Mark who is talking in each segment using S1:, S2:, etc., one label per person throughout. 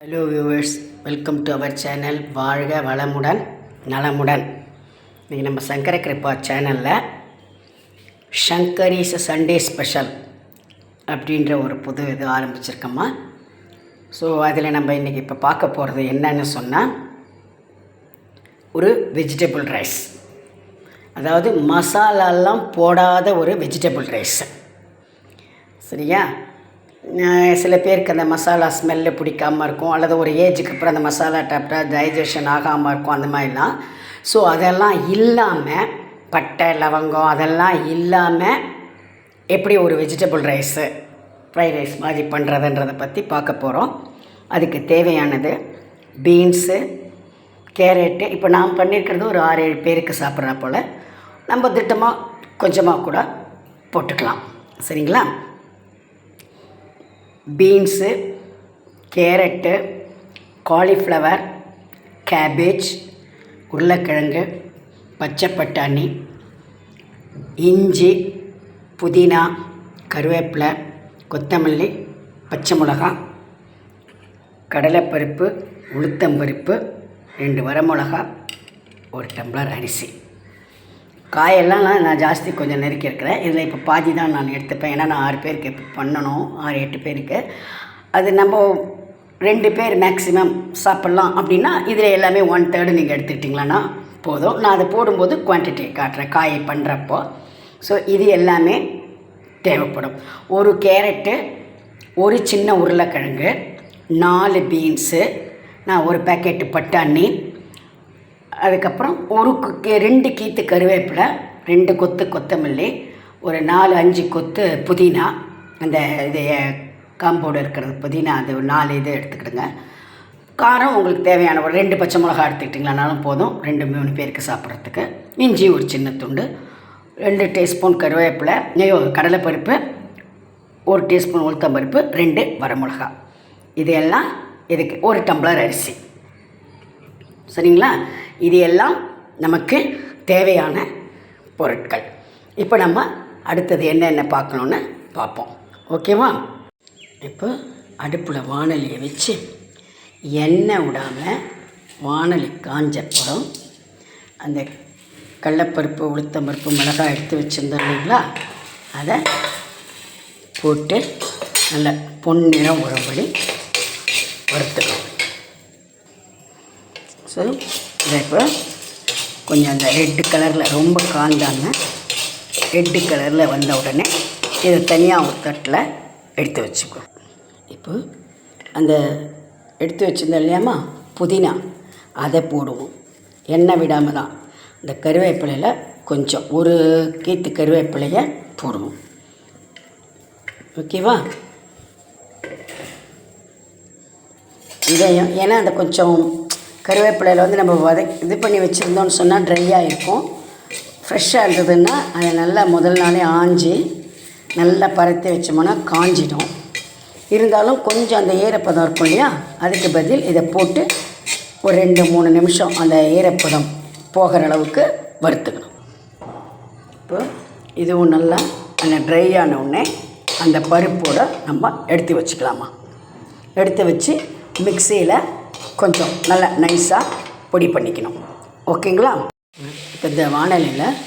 S1: Hello viewers welcome to our channel வாழ்க வளமுடன் நலமுடன். இன்றைக்கி நம்ம சங்கர கிருப்பா சேனலில் ஷங்கரிஸ் சண்டே ஸ்பெஷல் அப்படின்ற ஒரு புது இது ஆரம்பிச்சிருக்கோம்மா ஸோ அதில் நம்ம இன்றைக்கி இப்போ பார்க்க போகிறது என்னன்னு சொன்னால் ஒரு வெஜிடபிள் ரைஸ் அதாவது மசாலாலாம் போடாத ஒரு வெஜிடபிள் ரைஸ் சரியா? சில பேருக்கு அந்த மசாலா ஸ்மெல்லு பிடிக்காமல் இருக்கும் அல்லது ஒரு ஏஜுக்கு அப்புறம் அந்த மசாலா சாப்பிட்டா டைஜஷன் ஆகாமல் இருக்கும் அந்த மாதிரிலாம். ஸோ அதெல்லாம் இல்லாமல் பட்டை லவங்கம் அதெல்லாம் இல்லாமல் எப்படி ஒரு வெஜிடபிள் ரைஸு ஃப்ரைட் ரைஸ் மாதிரி பண்ணுறதுன்றதை பற்றி பார்க்க போகிறோம் அதுக்கு தேவையானது பீன்ஸு கேரட்டு இப்போ நான் பண்ணியிருக்கிறது ஒரு ஆறு ஏழு பேருக்கு சாப்பிட்றா போல். நம்ம திட்டமாக கொஞ்சமாக கூட போட்டுக்கலாம். சரிங்களா? பீன்ஸு கேரட்டு காலிஃப்ளவர் கேபேஜ் உருளைக்கிழங்கு பச்சை பட்டாணி இஞ்சி புதினா கருவேப்பிலை கொத்தமல்லி பச்சை மிளகா கடலைப்பருப்பு உளுத்தம்பருப்பு ரெண்டு வரமிளகா ஒரு டம்ளர் அரிசி. காயெல்லாம் நான் நான் ஜாஸ்தி கொஞ்சம் நெருக்கி இருக்கிறேன். இதில் இப்போ பாதி தான் நான் எடுத்துப்பேன். ஏன்னா நான் ஆறு பேருக்கு இப்போ பண்ணணும். ஆறு எட்டு பேருக்கு. அது நம்ம ரெண்டு பேர் மேக்ஸிமம் சாப்பிட்லாம் அப்படின்னா இதில் எல்லாமே ஒன் தேர்டு நீங்கள் எடுத்துக்கிட்டிங்களான்னா போதும். நான் அதை போடும்போது குவான்டிட்டி காட்டுறேன் காயை பண்ணுறப்போ ஸோ இது எல்லாமே தேவைப்படும். ஒரு கேரட்டு ஒரு சின்ன உருளைக்கிழங்கு நாலு பீன்ஸு நான் ஒரு பேக்கெட்டு பட்டாணி அதுக்கப்புறம் ஒரு ரெண்டு கீத்து கருவேப்பிலை ரெண்டு கொத்து கொத்தமல்லி ஒரு நாலு அஞ்சு கொத்து புதினா. அந்த இது காம்போடு இருக்கிறது புதினா அது ஒரு நாலு இது எடுத்துக்கிடுங்க. காரம் உங்களுக்கு தேவையான ஒரு ரெண்டு பச்சை மிளகா எடுத்துக்கிட்டிங்களானாலும் போதும். ரெண்டு மூணு பேருக்கு சாப்பிட்றதுக்கு. இஞ்சி ஒரு சின்ன துண்டு. ரெண்டு டீஸ்பூன் கருவேப்பிலை ஐயோ கடலைப்பருப்பு ஒரு டீஸ்பூன் உளுத்தம்பருப்பு ரெண்டு வரமிளகா. இது எல்லாம் இதுக்கு ஒரு டம்ளர் அரிசி. சரிங்களா? இது எல்லாம் நமக்கு தேவையான பொருட்கள். இப்போ நம்ம அடுத்தது என்னென்ன பார்க்கணுன்னு பார்ப்போம். ஓகேவா? இப்போ அடுப்பில் வானலியை வச்சு எண்ணெய் விடாமல் வானலி காஞ்சப்பறம் அந்த கடலப்பருப்பு உளுத்தம்பருப்பு மிளகாய் எடுத்து வச்சுருந்தோம் இல்லைங்களா? அதை போட்டு நல்ல பொன்னிறம் உரம்படி வறுத்துக்கணும் ஸோ இதை இப்போ கொஞ்சம் அந்த ரெட்டு கலரில் ரொம்ப காந்தாமல் ரெட்டு கலரில் வந்த உடனே இதை தனியாக ஒரு தட்டில் எடுத்து வச்சுக்கோ. இப்போ அந்த எடுத்து வச்சுருந்தோம் இல்லையாமா புதினா. அதை போடுவோம். எண்ணெய் விடாமல் தான். இந்த கருவேப்பிலையில் கொஞ்சம் ஒரு கீத்து கருவேப்பிலையை போடுவோம். ஓகேவா? இதையும் ஏன்னா அந்த கொஞ்சம் கருவேப்பிலையில் வந்து நம்ம வதை இது பண்ணி வச்சுருந்தோம்னு சொன்னால் ட்ரையாக இருக்கும். ஃப்ரெஷ்ஷாக இருந்ததுன்னா அதை நல்லா முதல் நாளே ஆஞ்சி நல்லா பரத்தி வச்சோம்னா காஞ்சிடும். இருந்தாலும் கொஞ்சம் அந்த ஈரப்பதம் இருக்கும் இல்லையா? அதுக்கு பதில் இதை போட்டு ஒரு ரெண்டு மூணு நிமிஷம் அந்த ஈரப்பதம் போகிற அளவுக்கு வறுத்துக்கணும். இப்போ இதுவும் நல்லா அந்த ட்ரை ஆன உடனே அந்த பருப்போடு நம்ம எடுத்து வச்சுக்கலாமா? எடுத்து வச்சு மிக்சியில் கொஞ்சம் நல்லா நைஸாக பொடி பண்ணிக்கணும். ஓகேங்களா? இப்போ இந்த வானலியில்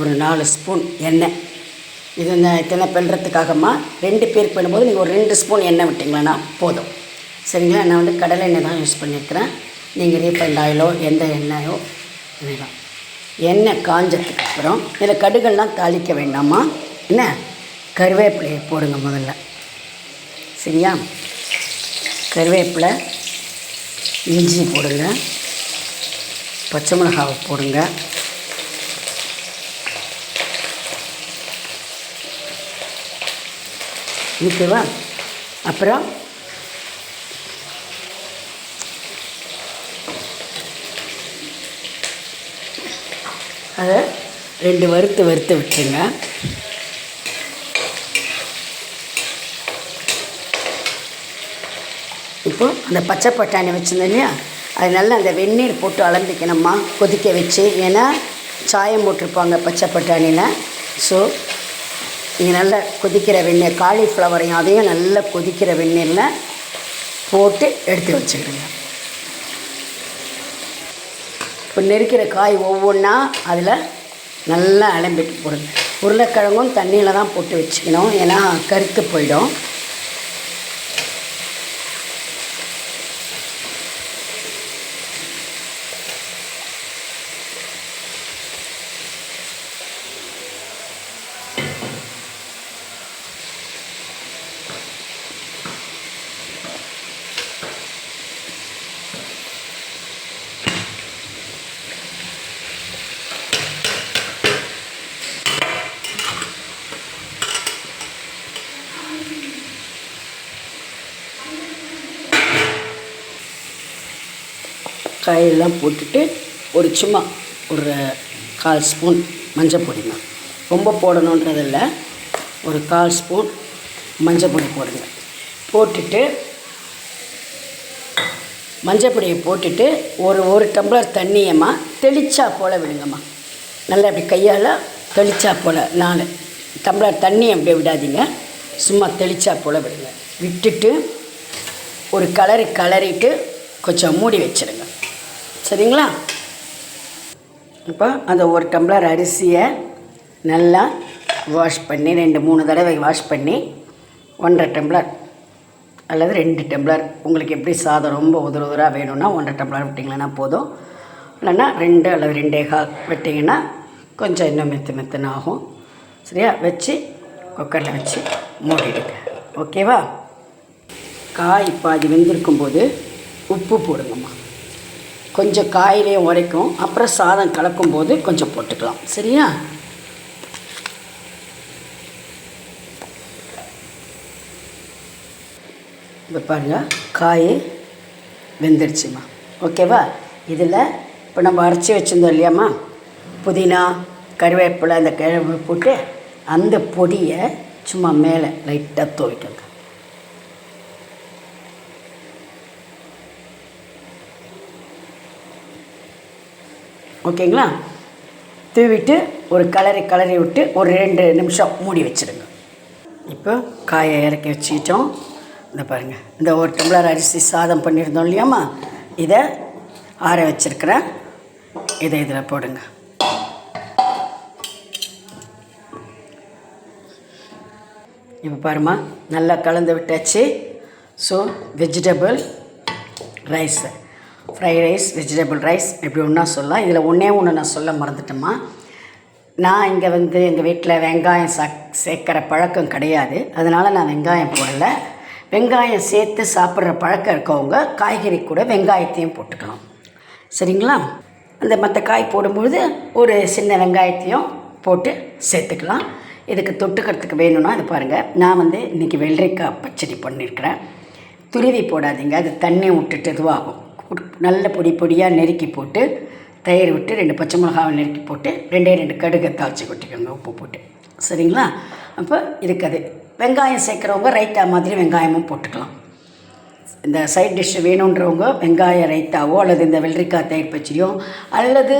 S1: ஒரு நாலு ஸ்பூன் எண்ணெய். இது இந்த இத்தனை பண்ணுறதுக்காகம்மா ரெண்டு பேர் பண்ணும்போது நீங்கள் ஒரு ரெண்டு ஸ்பூன் எண்ணெய் விட்டிங்களா போதும். சரிங்களா? நான் வந்து கடலை எண்ணெய் தான் யூஸ் பண்ணியிருக்கிறேன். நீங்கள் ரீஃபைண்ட் ஆயிலோ எந்த எண்ணெயோ வேணாம் எண்ணெய் காஞ்சதுக்கு அப்புறம் இதில் கடுகெல்லாம் தாளிக்க வேண்டாமா? என்ன? கருவேப்பிலையை போடுங்க முதல்ல. சரியா? கருவேப்பிலை இஞ்சி போடுங்க. பச்சை மிளகாவை போடுங்க. ஓகேவா? அப்புறம் அதை ரெண்டு வறுத்து வறுத்து விட்டுருங்க. இப்போ அந்த பச்சை பட்டாணி வச்சுருந்தோம் இல்லையா? அது நல்லா அந்த வெந்நீர் போட்டு அலம்பிக்கணும்மா கொதிக்க வச்சு. ஏன்னா சாயம் போட்டிருப்பாங்க பச்சை பட்டாணியில். ஸோ நீங்கள் நல்லா கொதிக்கிற வெந்நீர் காலிஃப்ளவரையும் அதையும் நல்லா கொதிக்கிற வெந்நீரில் போட்டு எடுத்து வச்சுக்கிடுங்க இப்போ நெருக்கிற காய் ஒவ்வொன்றா அதில் நல்லா அலம்பிட்டு போடுங்க. உருளைக்கிழங்கும் தண்ணியில் தான் போட்டு வச்சுக்கணும். ஏன்னா கருத்து போயிடும். காயெல்லாம் போட்டுட்டு ஒரு சும்மா ஒரு கால் ஸ்பூன் மஞ்சள் பொடிங்க ரொம்ப போடணுன்றதில்ல. ஒரு கால் ஸ்பூன் மஞ்சள் பொடி போடுங்க. போட்டுட்டு மஞ்சள் பொடியை போட்டுட்டு ஒரு ஒரு டம்ளர் தண்ணியம்மா தெளிச்சா போல் விடுங்கம்மா. நல்லா அப்படி கையால் தெளிச்சா போல் நாலு டம்ளர் தண்ணியை அப்படியே விடாதீங்க. சும்மா தெளிச்சா போல் விடுங்க. விட்டுட்டு ஒரு கலரு கலரிட்டு கொஞ்சம் மூடி வச்சுருங்க. சரிங்களா? இப்போ அந்த ஒரு டம்ளர் அரிசியை நல்லா வாஷ் பண்ணி ரெண்டு மூணு தடவை வாஷ் பண்ணி ஒன்றரை டம்ளர் அல்லது ரெண்டு டம்ளர் உங்களுக்கு எப்படி சாதம் ரொம்ப உதிர உதராக வேணும்னா ஒன்றரை டம்ளர் விட்டிங்கன்னா போதும். இல்லைன்னா ரெண்டு அல்லது ரெண்டே கால் விட்டிங்கன்னா கொஞ்சம் இன்னும் மெத்து மெத்துன்னு ஆகும். சரியா? வச்சு குக்கரில் வச்சு மூடிடுங்க. ஓகேவா காய் பாதி வெந்திருக்கும் போது உப்பு போடுங்கம்மா. கொஞ்சம் காயிலையும் உரைக்கும் அப்புறம் சாதம் கலக்கும் போது கொஞ்சம் போட்டுக்கலாம். சரியா? இப்போ பாருங்கள் காய் வெந்துருச்சுமா. ஓகேவா? இதில் இப்போ நம்ம அரைச்சி வச்சுருந்தோம் இல்லையாம்மா? புதினா கருவேப்பிலை அந்த கிழங்கு போட்டு அந்த பொடியை சும்மா மேலே லைட்டாக துவைக்கங்க. ஓகேங்களா? தூவிட்டு ஒரு கலரி கலரி விட்டு ஒரு ரெண்டு நிமிஷம் மூடி வச்சுருங்க. இப்போ காயை இறக்கி வச்சுக்கிட்டோம். இந்த பாருங்கள் இந்த ஒரு டம்ளர் அரிசி சாதம் பண்ணியிருந்தோம் இல்லையாம்மா? இதை ஆற வச்சுருக்கிறேன் இதை இதில் போடுங்க. இப்போ பாருமா நல்லா கலந்து விட்டாச்சு. So vegetable rice fried rice vegetable rice இப்படி ஒன்றா சொல்லலாம். இதில் ஒன்றே ஒன்று நான் சொல்ல மறந்துட்டேம்மா. நான் இங்கே வந்து எங்கள் வீட்டில் வெங்காயம் சா சேர்க்குற பழக்கம் கிடையாது. அதனால் நான் வெங்காயம் போடலை. வெங்காயம் சேர்த்து சாப்பிட்ற பழக்கம் இருக்கவங்க காய்கறி கூட வெங்காயத்தையும் போட்டுக்கலாம். சரிங்களா? அந்த மற்ற காய் போடும்பொழுது ஒரு சின்ன வெங்காயத்தையும் போட்டு சேர்த்துக்கலாம். இதுக்கு தொட்டுக்கிறதுக்கு வேணும்னா அது பாருங்கள் நான் வந்து இன்றைக்கி வெள்ளரிக்காய் பச்சடி பண்ணியிருக்கிறேன் துருவி போடாதீங்க அது தண்ணி விட்டுட்டு இதுவாகும். நல்ல பொடி பொடியாக நெருக்கி போட்டு தயிர் விட்டு ரெண்டு பச்சை மிளகாவை நெருக்கி போட்டு ரெண்டே ரெண்டு கடுகை தாளித்து கொட்டிக்கோங்க உப்பு போட்டு. சரிங்களா? அப்போ இருக்குது வெங்காயம் சேர்க்குறவங்க ரைத்தா மாதிரி வெங்காயமும் போட்டுக்கலாம். இந்த சைட் டிஷ் வேணுன்றவங்க வெங்காய ரைத்தாவோ அல்லது இந்த வெள்ளரிக்காய் தயிர் பச்சடியோ அல்லது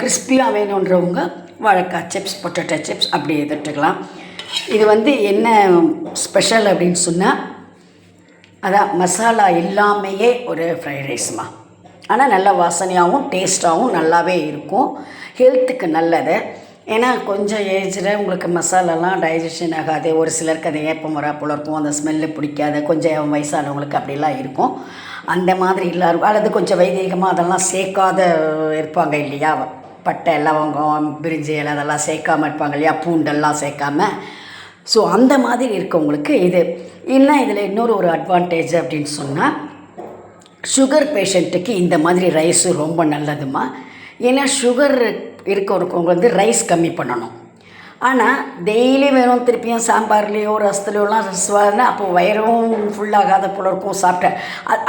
S1: கிறிஸ்பியாக வேணுன்றவங்க வாழைக்காய் சிப்ஸ் பொட்டேட்டோ சிப்ஸ் அப்படி எடுத்துக்கலாம். இது வந்து என்ன ஸ்பெஷல் அப்படின்னு சொன்னால் அதான் மசாலா இல்லாமையே ஒரு ஃப்ரைட் ரைஸ்மா ஆனால் நல்ல வாசனையாகவும் டேஸ்ட்டாகவும் நல்லாவே இருக்கும். ஹெல்த்துக்கு நல்லது. ஏன்னா கொஞ்சம் ஏஜில் உங்களுக்கு மசாலாலாம் டைஜஷன் ஆகாது. ஒரு சிலருக்கு அது ஏப்பம் வரா போல இருக்கும். அந்த ஸ்மெல்லு பிடிக்காது. கொஞ்சம் வயசானவங்களுக்கு அப்படிலாம் இருக்கும். அந்த மாதிரி எல்லாரும் அல்லது கொஞ்சம் வைதீகமாக அதெல்லாம் சேர்க்காத இருப்பாங்க இல்லையா? பட்டை லவங்கம் பிரிஞ்சி இலை அதெல்லாம் சேர்க்காம இருப்பாங்க இல்லையா? பூண்டெல்லாம் சேர்க்காம. ஸோ அந்த மாதிரி இருக்கவங்களுக்கு இது இன்னும் இதில் இன்னொரு ஒரு அட்வான்டேஜ் அப்படின்னு சொன்னால் சுகர் பேஷண்ட்டுக்கு இந்த மாதிரி ரைஸு ரொம்ப நல்லதுமா ஏன்னா சுகர் இருக்கவங்க வந்து ரைஸ் கம்மி பண்ணணும். ஆனால் டெய்லி வெறும் திருப்பியும் சாம்பார்லேயோ ரசத்துலையோலாம் ரசவாருன்னா அப்போ வயிறும் ஃபுல்லாகாத போல இருக்கும் சாப்பிட்ட.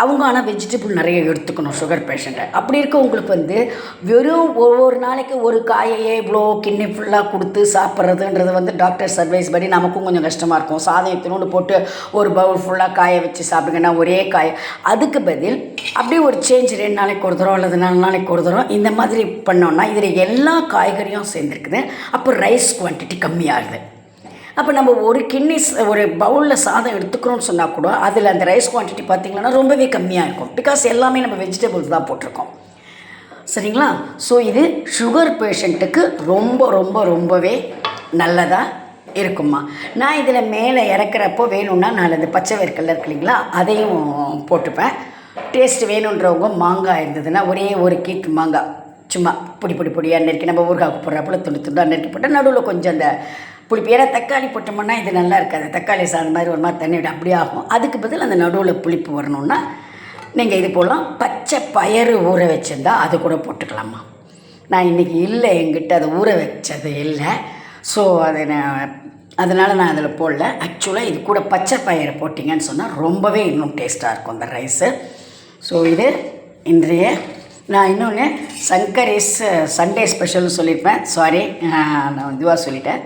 S1: அவங்க ஆனால் வெஜிடபிள் நிறைய எடுத்துக்கணும் சுகர் பேஷண்ட்டை அப்படி இருக்கவங்களுக்கு வந்து வெறும் ஒவ்வொரு நாளைக்கு ஒரு காயையே இவ்வளோ கிண்ணி ஃபுல்லாக கொடுத்து சாப்பிட்றதுன்றது வந்து டாக்டர்ஸ் அட்வைஸ் படி நமக்கும் கொஞ்சம் கஷ்டமாக இருக்கும். சாதம் எத்தனோண்டு போட்டு ஒரு பவுல் ஃபுல்லாக காய வச்சு சாப்பிடுங்கன்னா ஒரே காயை. அதுக்கு பதில் அப்படியே ஒரு சேஞ்ச் ரெண்டு நாளைக்கு ஒரு தரம் அல்லது நாலு நாளைக்கு ஒரு தரம் இந்த மாதிரி பண்ணோன்னா இதில் எல்லா காய்கறியும் சேர்ந்துருக்குது. அப்போ ரைஸ் குவான்டிட்டி கம்மியாகுது. அப்போ நம்ம ஒரு கிண்ணி ஒரு பவுலில் சாதம் எடுத்துக்கிறோம்னு சொன்னால் கூட அதில் அந்த ரைஸ் குவான்டிட்டி பார்த்திங்கன்னா ரொம்பவே கம்மியாக இருக்கும். பிகாஸ் எல்லாமே நம்ம வெஜிடபிள்ஸ் தான் போட்டிருக்கோம். சரிங்களா? ஸோ இது சுகர் பேஷண்ட்டுக்கு ரொம்ப ரொம்ப ரொம்பவே நல்லதாக இருக்குமா நான் இதில் மேலே இறக்குறப்போ வேணும்னா நான் அந்த பச்சை வேர்க்கல்ல இருக்கு இல்லைங்களா அதையும் போட்டுப்பேன். டேஸ்ட் வேணுன்றவங்க மாங்காய் இருந்ததுன்னா ஒரே ஒரு கீட் மாங்காய். சும்மா பொடி பொடி பொடியாக நெருக்கி நம்ம ஊறுகாய்க்கு போடுறப்பல துண்டு துண்டாக நெருக்கி போட்டு நடுவில் கொஞ்சம் அந்த புளிப்பு. ஏன்னா தக்காளி போட்டோம்னா இது நல்லா இருக்காது. தக்காளி சாதம் மாதிரி ஒரு மாதிரி தண்ணி விட அப்படியே ஆகும். அதுக்கு பதில் அந்த நடுவில் புளிப்பு வரணும்னா நீங்கள் இது போடலாம். பச்சை பயறு ஊற வச்சுருந்தா அது கூட போட்டுக்கலாமா நான் இன்றைக்கி இல்லை என்கிட்ட அதை ஊற வச்சது இல்லை. ஸோ அதை நான் அதனால் நான் அதில் போடல. ஆக்சுவலாக இது கூட பச்சை பயிரை போட்டிங்கன்னு சொன்னால் ரொம்பவே இன்னும் டேஸ்ட்டாக இருக்கும் அந்த ரைஸு ஸோ இது இன்றைய நான் இன்னொன்று சங்கரீஸ் சண்டே ஸ்பெஷல்னு சொல்லியிருப்பேன். சாரி நான் இதுவாக சொல்லிட்டேன்.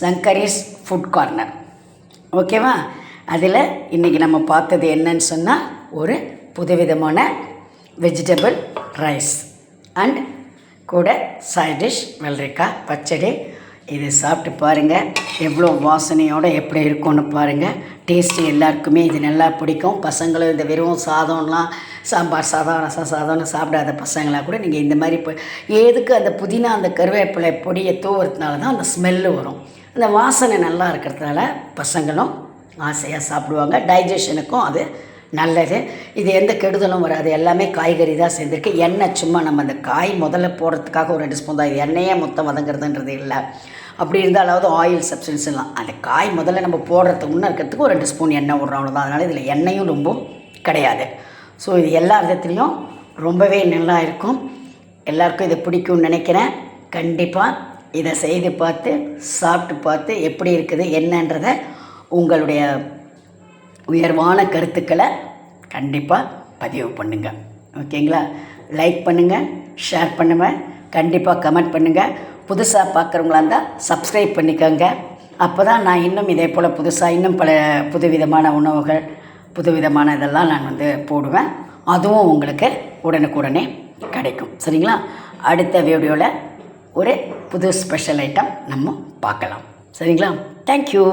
S1: சங்கரீஸ் ஃபுட் கார்னர் ஓகேவா அதில் இன்றைக்கி நம்ம பார்த்தது என்னன்னு சொன்னால் ஒரு புதுவிதமான வெஜிடபிள் ரைஸ் அண்ட் கூட சைட் டிஷ் வெள்ளரிக்காய் பச்சடி இது சாப்பிட்டு பாருங்கள் எவ்வளோ வாசனையோடு எப்படி இருக்கும்னு பாருங்கள் டேஸ்ட்டு எல்லாருக்குமே இது நல்லா பிடிக்கும். பசங்களும் இந்த வெறும் சாதம்லாம் சாம்பார் சாதம் ரசம் சாதம்னு சாப்பிடாத பசங்களாக கூட நீங்கள் இந்த மாதிரி இப்போ எதுக்கு அந்த புதினா அந்த கருவேப்பிலை பொடியை தூவுறதுனால தான் அந்த ஸ்மெல்லு வரும். அந்த வாசனை நல்லா இருக்கிறதுனால பசங்களும் ஆசையாக சாப்பிடுவாங்க. டைஜஷனுக்கும் அது நல்லது. இது எந்த கெடுதலும் வராது. எல்லாமே காய்கறி தான் சேர்ந்துருக்கு. எண்ணெய் சும்மா நம்ம அந்த காய் முதல்ல போடுறதுக்காக ஒரு ரெண்டு ஸ்பூன் தான். இது எண்ணெயே மொத்தம் வதங்குறதுன்றது இல்லை. அப்படி இருந்தாலாவது ஆயில் சப்ஸ்டன்ஸ் எல்லாம் அந்த காய் முதல்ல நம்ம போடுறதுக்கு முன்னே இருக்கிறதுக்கு ஒரு ரெண்டு ஸ்பூன் எண்ணெய் விட்றோம் அவ்வளோதான் அதனால் இதில் எண்ணெயும் ரொம்ப கிடையாது. ஸோ இது எல்லா விதத்துலேயும் ரொம்பவே நல்லா இருக்கும். எல்லாருக்கும் இதை பிடிக்கும்னு நினைக்கிறேன். கண்டிப்பாக இதை செய்து பார்த்து சாப்பிட்டு பார்த்து எப்படி இருக்குது என்னன்றதை உங்களுடைய உயர்வான கருத்துக்களை கண்டிப்பாக பதிவு பண்ணுங்கள் ஓகேங்களா? லைக் பண்ணுங்கள் ஷேர் பண்ணுங்கள் கண்டிப்பாக கமெண்ட் பண்ணுங்கள் புதுசாக பார்க்குறவங்களா இருந்தால் சப்ஸ்கிரைப் பண்ணிக்கோங்க. அப்போ தான் நான் இன்னும் இதே போல் புதுசாக இன்னும் பல புதுவிதமான உணவுகள் புதுவிதமான இதெல்லாம் நான் வந்து போடுவேன். அதுவும் உங்களுக்கு உடனுக்குடனே கிடைக்கும். சரிங்களா? அடுத்த வீடியோவில் ஒரு புது ஸ்பெஷல் ஐட்டம் நம்ம பார்க்கலாம். சரிங்களா? தேங்க்யூ